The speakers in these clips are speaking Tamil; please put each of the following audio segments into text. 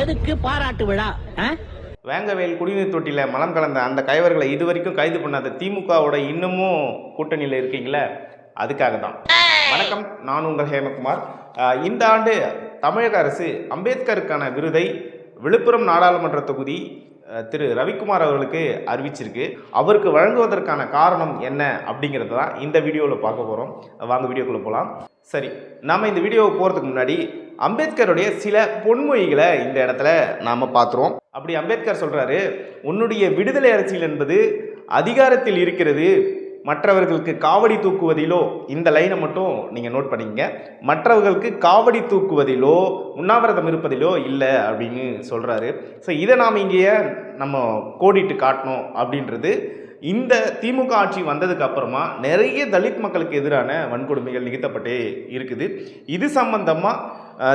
எதுக்கு பாராட்டு விழா? வேங்கவேல் குடிநீர் தொட்டியில் மலம் கலந்த அந்த கைவர்களை இதுவரைக்கும் கைது பண்ணாத திமுகவோட இன்னமும் கூட்டணியில் இருக்கீங்களே? அதுக்காக தான் வணக்கம். நான் உங்கள் ஹேமகுமார். இந்த ஆண்டு தமிழக அரசு அம்பேத்கருக்கான விருதை விழுப்புரம் நாடாளுமன்ற தொகுதி திரு ரவிக்குமார் அவர்களுக்கு அறிவிச்சிருக்கு. அவருக்கு வழங்குவதற்கான காரணம் என்ன அப்படிங்கிறது தான் இந்த வீடியோவில் பார்க்க போகிறோம் வாங்க வீடியோக்குள்ளே போகலாம் சரி நாம் இந்த வீடியோவை போகிறதுக்கு முன்னாடி அம்பேத்கருடைய சில பொன்மொழிகளை இந்த இடத்துல நாம் பார்த்துருவோம். அப்படி அம்பேத்கர் சொல்கிறாரு உன்னுடைய விடுதலை அரசியல் என்பது அதிகாரத்தில் இருக்கிறது. மற்றவர்களுக்கு காவடி தூக்குவதிலோ இந்த லைனை மட்டும் நீங்கள் நோட் பண்ணிக்கங்க மற்றவர்களுக்கு காவடி தூக்குவதிலோ உண்ணாவிரதம் இருப்பதிலோ இல்லை அப்படின்னு சொல்கிறாரு ஸோ இதை நாம் இங்கேயே நம்ம கோடிட்டு காட்டணும் அப்படின்றது. இந்த திமுக ஆட்சி வந்ததுக்கு அப்புறமா நிறைய தலித் மக்களுக்கு எதிரான வன்கொடுமைகள் நிகழ்த்தப்பட்டே இருக்குது. இது சம்பந்தமாக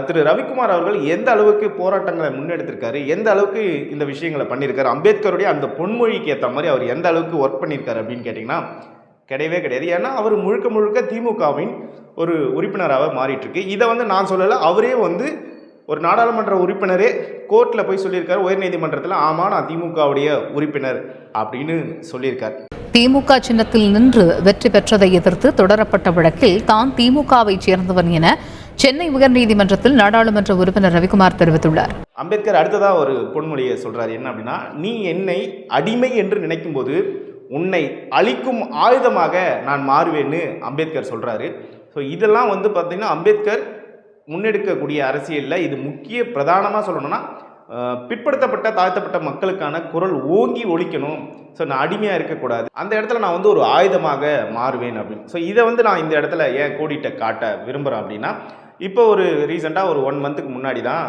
திரு ரவிக்குமார் அவர்கள் எந்த அளவுக்கு போராட்டங்களை முன்னெடுத்திருக்காரு எந்த அளவுக்கு இந்த விஷயங்களை பண்ணியிருக்காரு அம்பேத்கருடைய அந்த பொன்மொழிக்கு ஏற்ற மாதிரி அவர் எந்த அளவுக்கு ஒர்க் பண்ணியிருக்காரு அப்படின்னு கேட்டிங்கன்னா கிடையவே கிடையாது. ஏன்னா அவர் முழுக்க முழுக்க திமுகவின் ஒரு உறுப்பினராக மாறிட்டுருக்கு. இதை வந்து நான் சொல்லலை அவரே வந்து ஒரு நாடாளுமன்ற உறுப்பினரே கோர்ட்டில் போய் சொல்லியிருக்காரு உயர்நீதிமன்றத்தில் ஆமாம் நான் திமுகவுடைய உறுப்பினர் அப்படின்னு சொல்லியிருக்கார். திமுக சின்னத்தில் நின்று வெற்றி பெற்றதை எதிர்த்து தொடரப்பட்ட வழக்கில் தான் திமுகவைச் சேர்ந்தவன் என சென்னை உயர்நீதிமன்றத்தில் நாடாளுமன்ற உறுப்பினர் ரவிக்குமார் தெரிவித்துள்ளார். அம்பேத்கர் அடுத்ததாக ஒரு பொன்மொழியை சொல்கிறார் என்ன அப்படின்னா நீ என்னை அடிமை என்று நினைக்கும் போது உன்னை அழிக்கும் ஆயுதமாக நான் மாறுவேன்னு அம்பேத்கர் சொல்கிறாரு ஸோ இதெல்லாம் வந்து பார்த்திங்கன்னா அம்பேத்கர் முன்னெடுக்கக்கூடிய அரசியலில் இது முக்கிய பிரதானமாக சொல்லணும்னா பிற்படுத்தப்பட்ட தாழ்த்தப்பட்ட மக்களுக்கான குரல் ஓங்கி ஒழிக்கணும் ஸோ நான் அடிமையாக இருக்கக்கூடாது. அந்த இடத்துல நான் வந்து ஒரு ஆயுதமாக மாறுவேன் அப்படின்னு. ஸோ இதை வந்து நான் இந்த இடத்துல ஏன் கோடிட்ட காட்ட விரும்புகிறேன் அப்படின்னா இப்போ ஒரு ரீசெண்டாக ஒரு ஒன் மந்த்துக்கு முன்னாடி தான்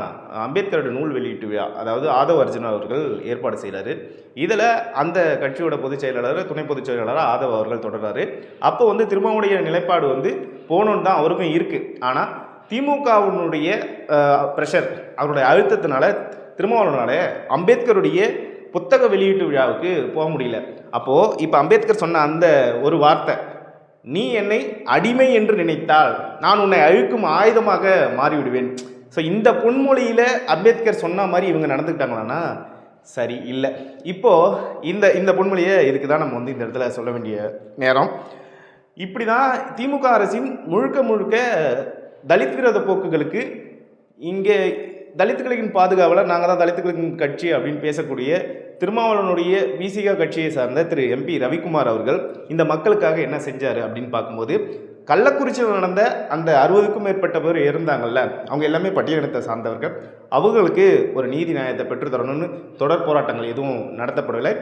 அம்பேத்கரோட நூல் வெளியீட்டு விழா அதாவது ஆதவ அர்ஜுன் அவர்கள் ஏற்பாடு செய்கிறாரு இதில் அந்த கட்சியோட பொதுச் செயலாளர் துணை பொதுச் செயலாளர் ஆதவ் அவர்கள் தொடர்றாரு. அப்போ வந்து திருமாவுடைய நிலைப்பாடு வந்து போகணுன்னு தான் அவருக்கும் இருக்குது ஆனால் திமுகவினுடைய ப்ரெஷர் அவருடைய அழுத்தத்தினால திருமாவளவனாலே அம்பேத்கருடைய புத்தக வெளியீட்டு விழாவுக்கு போக முடியல. அப்போது இப்போ அம்பேத்கர் சொன்ன அந்த ஒரு வார்த்தை நீ என்னை அடிமை என்று நினைத்தால் நான் உன்னை அழுக்கும் ஆயுதமாக மாறிவிடுவேன். ஸோ இந்த பொன்மொழியில் அம்பேத்கர் சொன்ன மாதிரி இவங்க நடந்துக்கிட்டாங்களான்னா சரி இல்லை. இப்போது இந்த இந்த பொன்மொழியை இதுக்கு தான் நம்ம வந்து இந்த இடத்துல சொல்ல வேண்டிய நேரம். இப்படி தான் திமுக அரசின் முழுக்க முழுக்க தலித் விரோத போக்குகளுக்கு இங்கே தலித்துகளின் பாதுகாவலர் நாங்கள் தான் தலித்துகளின் கட்சி அப்படின்னு பேசக்கூடிய திருமாவளவனுடைய விசிகா கட்சியை சார்ந்த திரு எம்பி ரவிக்குமார் அவர்கள் இந்த மக்களுக்காக என்ன செஞ்சார் அப்படின்னு பார்க்கும்போது கள்ளக்குறிச்சியில் நடந்த அந்த அறுபதுக்கும் மேற்பட்ட பேர் இருந்தாங்கல்ல அவங்க எல்லாமே பட்டியலினத்தை சார்ந்தவர்கள். அவங்களுக்கு ஒரு நீதி நியாயத்தை பெற்றுத்தரணும்னு தொடர் போராட்டங்கள் எதுவும் நடத்தப்படவில்லை.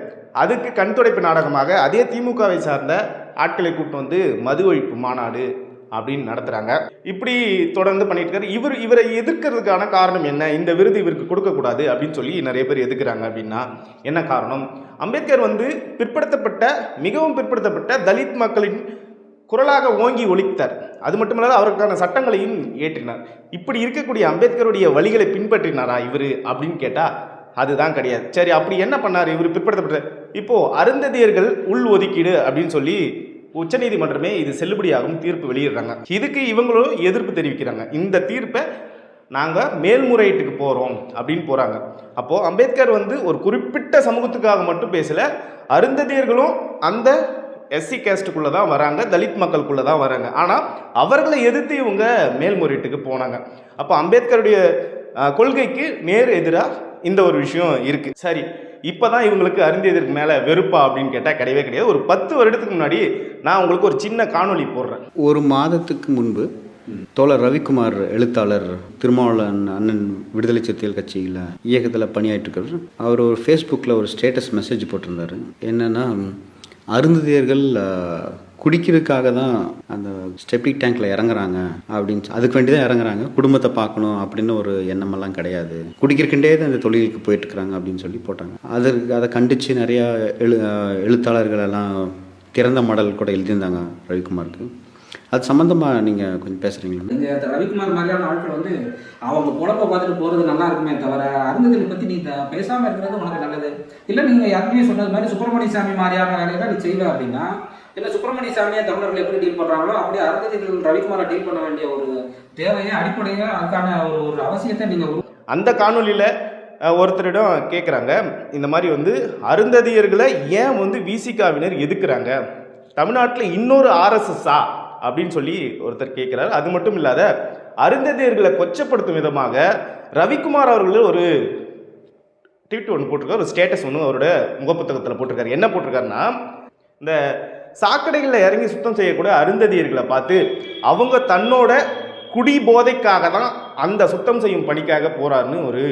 அதுக்கு கண்துடைப்பு நாடகமாக அதே திமுகவை சார்ந்த ஆட்களை கூட்டு வந்து மது ஒழிப்பு மாநாடு அப்படின்னு நடத்துகிறாங்க இப்படி தொடர்ந்து பண்ணிட்டு இருக்காரு இவர் இவரை எதிர்க்கிறதுக்கான காரணம் என்ன? இந்த விருது இவருக்கு கொடுக்கக்கூடாது அப்படின்னு சொல்லி நிறைய பேர் எதுக்குறாங்க அப்படின்னா என்ன காரணம்? அம்பேத்கர் வந்து பிற்படுத்தப்பட்ட மிகவும் பிற்படுத்தப்பட்ட தலித் மக்களின் குரலாக ஓங்கி ஒழித்தார் அது மட்டுமல்லாது அவருக்கான சட்டங்களையும் ஏற்றினார். இப்படி இருக்கக்கூடிய அம்பேத்கருடைய வழிகளை பின்பற்றினாரா இவர் அப்படின்னு கேட்டால் அதுதான் கிடையாது. சரி அப்படி என்ன பண்ணார்? இவர் பிற்படுத்தப்பட்ட இப்போது அருந்ததியர்கள் உள் ஒதுக்கீடு அப்படின்னு சொல்லி உச்சநீதிமன்றமே இது செல்லுபடியாகும் தீர்ப்பு வெளியிடுறாங்க. இதுக்கு இவங்களும் எதிர்ப்பு தெரிவிக்கிறாங்க. இந்த தீர்ப்பை நாங்கள் மேல்முறையீட்டுக்கு போகிறோம் அப்படின்னு போகிறாங்க அப்போது அம்பேத்கர் வந்து ஒரு குறிப்பிட்ட சமூகத்துக்காக மட்டும் பேசலை அருந்ததியர்களும் அந்த எஸ்சி கேஸ்ட்டுக்குள்ளே தான் வராங்க தலித் மக்களுக்குள்ளே தான் வராங்க. ஆனால் அவர்களை எதிர்த்து இவங்க மேல்முறையீட்டுக்கு போனாங்க. அப்போ அம்பேத்கருடைய கொள்கைக்கு நேர் எதிராக இந்த ஒரு விஷயம் இருக்குது சரி இப்போ தான் இவங்களுக்கு அருந்தியதற்கு மேலே வெறுப்பா அப்படின்னு கேட்டால் கிடையவே கிடையாது. ஒரு பத்து வருடத்துக்கு முன்னாடி நான் உங்களுக்கு ஒரு சின்ன காணொளி போடுறேன். ஒரு மாதத்துக்கு முன்பு தோழர் ரவிக்குமார் எழுத்தாளர் திருமாவளவன் அண்ணன் விடுதலை சிறுத்தைகள் கட்சியில் இயக்கத்தில் பணியாற்றிருக்கிறார் அவர் ஒரு ஃபேஸ்புக்கில் ஒரு ஸ்டேட்டஸ் மெசேஜ் போட்டிருந்தாரு. என்னென்னா அருந்ததியர்கள் குடிக்கிறதுக்காக தான் அந்த ஸ்டெப்டிக் டேங்க்ல இறங்குறாங்க அப்படின்னு அதுக்கு வேண்டி தான் இறங்குறாங்க. குடும்பத்தை பார்க்கணும் அப்படின்னு ஒரு எண்ணமெல்லாம் கிடையாது. குடிக்கிறக்கின்றே தான் இந்த தொழிலுக்கு போயிட்டு இருக்கிறாங்க அப்படின்னு சொல்லி போட்டாங்க. அதற்கு அதை கண்டித்து நிறையா எழு எழுத்தாளர்கள் எல்லாம் திறந்த மடல் கூட எழுதியிருந்தாங்க ரவிக்குமாருக்கு. அது சம்மந்தமாக நீங்கள் கொஞ்சம் பேசுகிறீங்களா இந்த ரவிக்குமார் மாதிரியான ஆட்கள் வந்து அவங்க பொழப்ப பார்த்துட்டு போறது நல்லா இருக்குமே தவிர அருந்ததில் பத்தி நீ த- பேசாம இருக்கிறது உனக்கு நல்லது. இல்ல நீங்க ஏற்கனவே சொன்னது மாதிரி சுப்பிரமணிய சாமி மாதிரியான வேலையெல்லாம் நீ செய்வ அப்படின்னா இல்ல சுப்பிரமணிய சாமியை தமிழர்கள் எப்படி டீல் பண்றாங்களோ அப்படியே அருந்ததிகள் ரவிக்குமாரை டீல் பண்ண வேண்டிய ஒரு தேவையை அடிப்படையா அதுக்கான ஒரு ஒரு அவசியத்தை நீங்க உரு- அந்த காணொலியில் ஒருத்தரிடம் கேட்குறாங்க இந்த மாதிரி வந்து அருந்ததியர்களை ஏன் வந்து விசிகாவினர் எதுக்குறாங்க? தமிழ்நாட்டில் இன்னொரு ஆர்எஸ்எஸ்ஸா அப்படின்னு சொல்லி ஒருத்தர் கேட்குறாரு. அது மட்டும் இல்லாத அருந்ததியர்களை கொச்சப்படுத்தும் விதமாக ரவிக்குமார் அவர்கள் ஒரு ட்வீட் ஒன்று போட்டிருக்காரு. ஒரு ஸ்டேட்டஸ் ஒன்று அவரோட முகப்புத்தகத்தில் போட்டிருக்காரு. என்ன போட்டிருக்காருன்னா இந்த சாக்கடைகளில் இறங்கி சுத்தம் செய்யக்கூடிய அருந்ததியர்களை பார்த்து அவங்க தன்னோட குடி போதைக்காக தான் அந்த சுத்தம் செய்யும் பணிக்காக போகிறாருன்னு ஒரு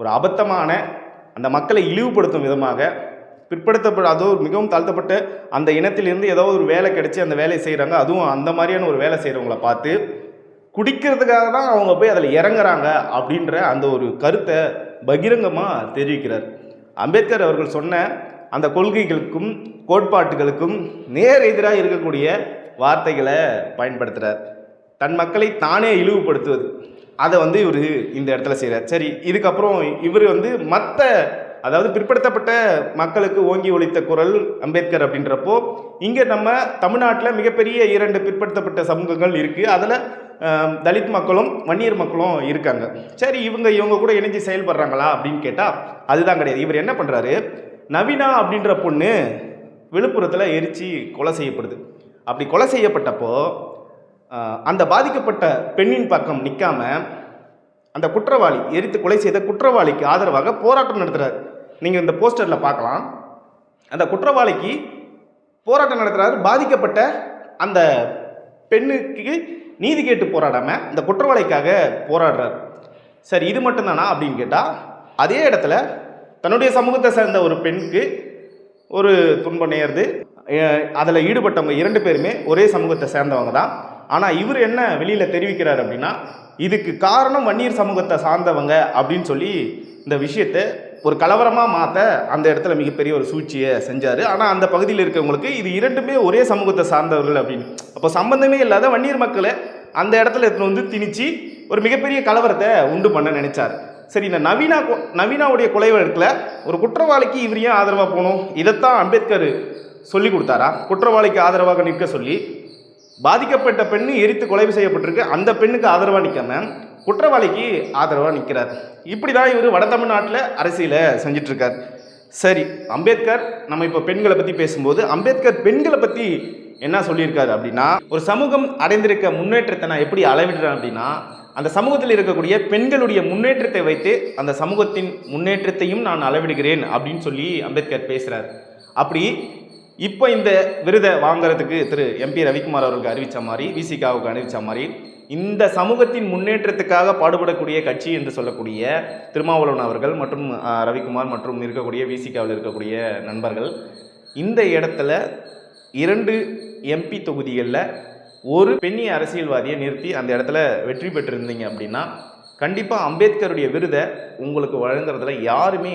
ஒரு அபத்தமான அந்த மக்களை இழிவுபடுத்தும் விதமாக பிற்படுத்தப்பட்ட அதோ மிகவும் தாழ்த்தப்பட்ட அந்த இனத்திலிருந்து ஏதோ ஒரு வேலை கிடைச்சி அந்த வேலையை செய்கிறாங்க அதுவும் அந்த மாதிரியான ஒரு வேலை செய்கிறவங்கள பார்த்து குடிக்கிறதுக்காக தான் அவங்க போய் அதில் இறங்குறாங்க அப்படின்ற அந்த ஒரு கருத்தை பகிரங்கமாக தெரிவிக்கிறார். அம்பேத்கர் அவர்கள் சொன்ன அந்த கொள்கைகளுக்கும் கோட்பாட்டுகளுக்கும் நேர் எதிராக இருக்கக்கூடிய வார்த்தைகளை பயன்படுத்துகிறார் தன் மக்களை தானே இழிவுபடுத்துவது. அதை வந்து இவர் இந்த இடத்துல செய்கிறார் சரி இதுக்கப்புறம் இவர் வந்து மற்ற அதாவது பிற்படுத்தப்பட்ட மக்களுக்கு ஓங்கி ஒழித்த குரல் அம்பேத்கர் அப்படின்றப்போ இங்கே நம்ம தமிழ்நாட்டில் மிகப்பெரிய இரண்டு பிற்படுத்தப்பட்ட சமூகங்கள் இருக்குது அதில் தலித் மக்களும் வன்னியர் மக்களும் இருக்காங்க. சரி இவங்க இவங்க கூட இணைஞ்சு செயல்படுறாங்களா அப்படின்னு கேட்டால் அதுதான் கிடையாது. இவர் என்ன பண்ணுறாரு நவீனா அப்படின்ற பொண்ணு விழுப்புரத்தில் எரிச்சு கொலை செய்யப்படுது. அப்படி கொலை செய்யப்பட்டப்போ அந்த பாதிக்கப்பட்ட பெண்ணின் பக்கம் நிற்காம அந்த குற்றவாளி எரித்து கொலை செய்த குற்றவாளிக்கு ஆதரவாக போராட்டம் நடத்துகிறார் நீங்கள் இந்த போஸ்டரில் பார்க்கலாம். அந்த குற்றவாளிக்கு போராட்டம் நடத்துகிறாரு பாதிக்கப்பட்ட அந்த பெண்ணுக்கு நீதி கேட்டு போராடாமல் இந்த குற்றவாளிக்காக போராடுறார். சரி இது மட்டும்தானா அப்படின்னு கேட்டால் அதே இடத்துல தன்னுடைய சமூகத்தை சேர்ந்த ஒரு பெண்ணுக்கு ஒரு துன்பம் நேர்ந்து அதில் ஈடுபட்டவங்க இரண்டு பேருமே ஒரே சமூகத்தை சேர்ந்தவங்க தான். ஆனால் இவர் என்ன வெளியில் தெரிவிக்கிறார் அப்படின்னா இதுக்கு காரணம் வன்னியர் சமூகத்தை சார்ந்தவங்க அப்படின்னு சொல்லி இந்த விஷயத்தை ஒரு கலவரமாக மாற்ற அந்த இடத்துல மிகப்பெரிய ஒரு சூழ்ச்சியை செஞ்சார். ஆனால் அந்த பகுதியில் இருக்கிறவங்களுக்கு இது இரண்டுமே ஒரே சமூகத்தை சார்ந்தவர்கள் அப்படின்னு. அப்போ சம்பந்தமே இல்லாத வன்னியர் மக்களை அந்த இடத்துல எடுத்துன்னு வந்து திணிச்சு ஒரு மிகப்பெரிய கலவரத்தை உண்டு பண்ண நினைச்சார். சரி இந்த நவீனா நவீனாவுடைய கொலை வழக்கில் ஒரு குற்றவாளிக்கு இவர் ஏன் ஆதரவாக போகணும்? இதைத்தான் அம்பேத்கர் சொல்லி கொடுத்தாரா? குற்றவாளிக்கு ஆதரவாக நிற்க சொல்லி பாதிக்கப்பட்ட பெண்ணு எரித்து கொலை செய்யப்பட்டிருக்கு. அந்த பெண்ணுக்கு ஆதரவாக நிற்காம குற்றவாளிக்கு ஆதரவாக நிற்கிறார் இப்படி தான் இவர் வட தமிழ்நாட்டில் அரசியலை செஞ்சிட்ருக்கார். சரி அம்பேத்கர் நம்ம இப்போ பெண்களை பற்றி பேசும்போது அம்பேத்கர் பெண்களை பற்றி என்ன சொல்லியிருக்காரு அப்படின்னா ஒரு சமூகம் அடைந்திருக்க முன்னேற்றத்தை நான் எப்படி அளவிடுறேன் அப்படின்னா அந்த சமூகத்தில் இருக்கக்கூடிய பெண்களுடைய முன்னேற்றத்தை வைத்து அந்த சமூகத்தின் முன்னேற்றத்தையும் நான் அளவிடுகிறேன் அப்படின்னு சொல்லி அம்பேத்கர் பேசுகிறார் அப்படி இப்போ இந்த விருதை வாங்குறதுக்கு திரு எம்பி ரவிக்குமார் அவர்களுக்கு அறிவித்த மாதிரி விசிகாவுக்கு அறிவித்த மாதிரி இந்த சமூகத்தின் முன்னேற்றத்துக்காக பாடுபடக்கூடிய கட்சி என்று சொல்லக்கூடிய திருமாவளவன் அவர்கள் மற்றும் ரவிக்குமார் மற்றும் இருக்கக்கூடிய விசிகாவில் இருக்கக்கூடிய நண்பர்கள் இந்த இடத்துல இரண்டு எம்பி தொகுதிகளில் ஒரு பெண்ணி அரசியல்வாதியை நிறுத்தி அந்த இடத்துல வெற்றி பெற்றிருந்தீங்க அப்படின்னா கண்டிப்பாக அம்பேத்கருடைய விருதை உங்களுக்கு வழங்குறதுல யாருமே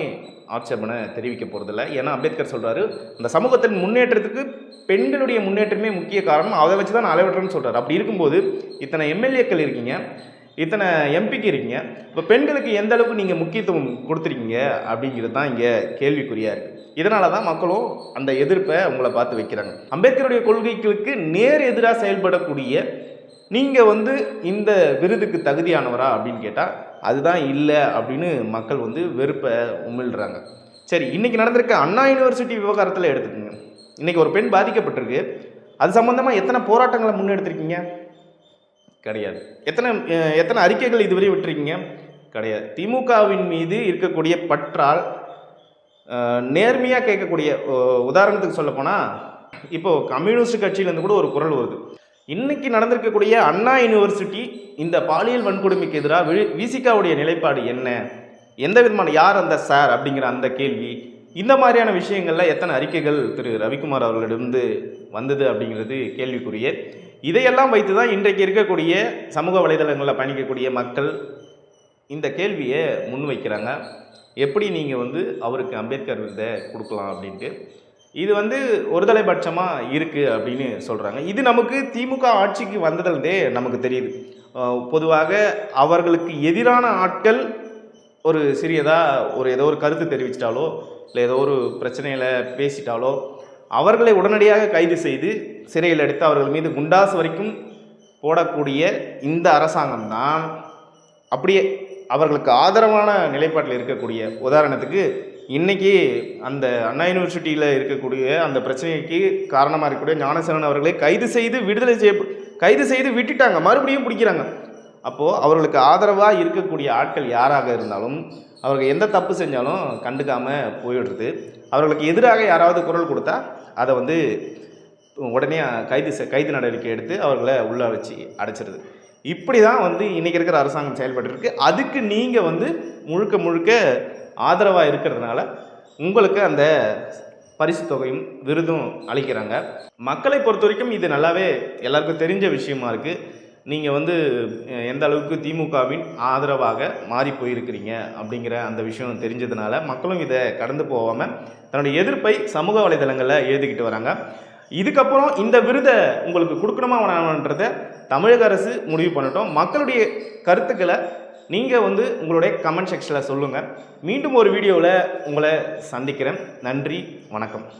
ஆட்சேபனை தெரிவிக்க போகிறதில்ல ஏன்னா அம்பேத்கர் சொல்கிறாரு அந்த சமூகத்தின் முன்னேற்றத்துக்கு பெண்களுடைய முன்னேற்றமே முக்கிய காரணம். அதை வச்சு தான் நான் அளவிடுறேன்னு சொல்கிறார் அப்படி இருக்கும்போது இத்தனை எம்எல்ஏக்கள் இருக்கீங்க இத்தனை எம்பிக்கு இருக்கீங்க இப்போ பெண்களுக்கு எந்த அளவுக்கு நீங்கள் முக்கியத்துவம் கொடுத்துருக்கீங்க அப்படிங்கிறது தான் இங்கே கேள்விக்குறியாக இருக்குது இதனால தான் மக்களும் அந்த எதிர்ப்பை உங்களை பார்த்து வைக்கிறாங்க. அம்பேத்கருடைய கொள்கைகளுக்கு நேர் எதிராக செயல்படக்கூடிய நீங்கள் வந்து இந்த விருதுக்கு தகுதியானவரா அப்படின்னு கேட்டால் அதுதான் இல்லை அப்படின்னு மக்கள் வந்து வெறுப்பை உமிழ்றாங்க. சரி இன்றைக்கி நடந்திருக்க அண்ணா யூனிவர்சிட்டி விவகாரத்தில் எடுத்துக்கோங்க. இன்றைக்கி ஒரு பெண் பாதிக்கப்பட்டிருக்கு. அது சம்மந்தமாக எத்தனை போராட்டங்களை முன்னெடுத்திருக்கீங்க? கிடையாது. எத்தனை எத்தனை அறிக்கைகள் இதுவரை விட்டுருக்கீங்க? கிடையாது. திமுகவின் மீது இருக்கக்கூடிய பற்றால் நேர்மையாக கேட்கக்கூடிய உதாரணத்துக்கு சொல்லப்போனால் இப்போது கம்யூனிஸ்ட் கட்சியிலேருந்து கூட ஒரு குரல் வருது. இன்னைக்கு நடந்திருக்கக்கூடிய அண்ணா யூனிவர்சிட்டி இந்த பாலியல் வன்கொடுமைக்கு எதிராக வி விசிகாவுடைய நிலைப்பாடு என்ன? எந்த விதமான யார் அந்த சார் அப்படிங்கிற அந்த கேள்வி. இந்த மாதிரியான விஷயங்களில் எத்தனை அறிக்கைகள் திரு ரவிக்குமார் அவர்களிடமிருந்து வந்தது அப்படிங்கிறது கேள்விக்குரிய இதையெல்லாம் வைத்து தான் இன்றைக்கு இருக்கக்கூடிய சமூக வலைதளங்களில் பயணிக்கக்கூடிய மக்கள் இந்த கேள்வியை முன்வைக்கிறாங்க. எப்படி நீங்கள் வந்து அவருக்கு அம்பேத்கர் விருதை கொடுக்கலாம் அப்படின்ட்டு. இது வந்து ஒருதலைபட்சமாக இருக்குது அப்படின்னு சொல்கிறாங்க இது நமக்கு திமுக ஆட்சிக்கு வந்ததுலேருந்தே நமக்கு தெரியுது. பொதுவாக அவர்களுக்கு எதிரான ஆட்கள் ஒரு சிறியதாக ஒரு ஏதோ ஒரு கருத்து தெரிவிச்சிட்டாலோ இல்லை ஏதோ ஒரு பிரச்சனையில் பேசிட்டாலோ அவர்களை உடனடியாக கைது செய்து சிறையில் எடுத்து அவர்கள் மீது குண்டாசு வரைக்கும் போடக்கூடிய இந்த அரசாங்கம் தான் அப்படியே அவர்களுக்கு ஆதரவான நிலைப்பாட்டில் இருக்கக்கூடிய உதாரணத்துக்கு இன்றைக்கி அந்த அண்ணா யூனிவர்சிட்டியில் இருக்கக்கூடிய அந்த பிரச்சனைக்கு காரணமாக இருக்கக்கூடிய ஞானசரன் அவர்களை கைது செய்து விடுதலை செய்ய கைது செய்து விட்டுட்டாங்க. மறுபடியும் பிடிக்கிறாங்க. அப்போது அவர்களுக்கு ஆதரவாக இருக்கக்கூடிய ஆட்கள் யாராக இருந்தாலும் அவர்கள் எந்த தப்பு செஞ்சாலும் கண்டுக்காமல் போயிடுறது. அவர்களுக்கு எதிராக யாராவது குரல் கொடுத்தா அதை வந்து உடனே கைது செ- கைது நடவடிக்கை எடுத்து அவர்களை உள்ளே வச்சு அடைச்சிருது. இப்படி தான் வந்து இன்றைக்கி இருக்கிற அரசாங்கம் செயல்பட்டு இருக்கு அதுக்கு நீங்கள் வந்து முழுக்க முழுக்க ஆதரவாக இருக்கிறதுனால உங்களுக்கு அந்த பரிசு தொகையும் விருதும் அளிக்கிறாங்க. மக்களை பொறுத்த வரைக்கும் இது நல்லாவே எல்லாருக்கும் தெரிஞ்ச விஷயமா இருக்குது நீங்கள் வந்து எந்த அளவுக்கு திமுகவின் ஆதரவாக மாறி போயிருக்கிறீங்க அப்படிங்கிற அந்த விஷயம் தெரிஞ்சதுனால மக்களும் இதை கடந்து போகாமல் தன்னுடைய எதிர்ப்பை சமூக வலைதளங்களில் எழுதிக்கிட்டு வராங்க. இதுக்கப்புறம் இந்த விருதை உங்களுக்கு கொடுக்கணுமா வேணாமன்றதை தமிழக அரசு முடிவு பண்ணட்டும். மக்களுடைய கருத்துக்களை நீங்கள் வந்து உங்களுடைய கமெண்ட் செக்ஷனில் சொல்லுங்கள் மீண்டும் ஒரு வீடியோவில் உங்களை சந்திக்கிறேன். நன்றி வணக்கம்.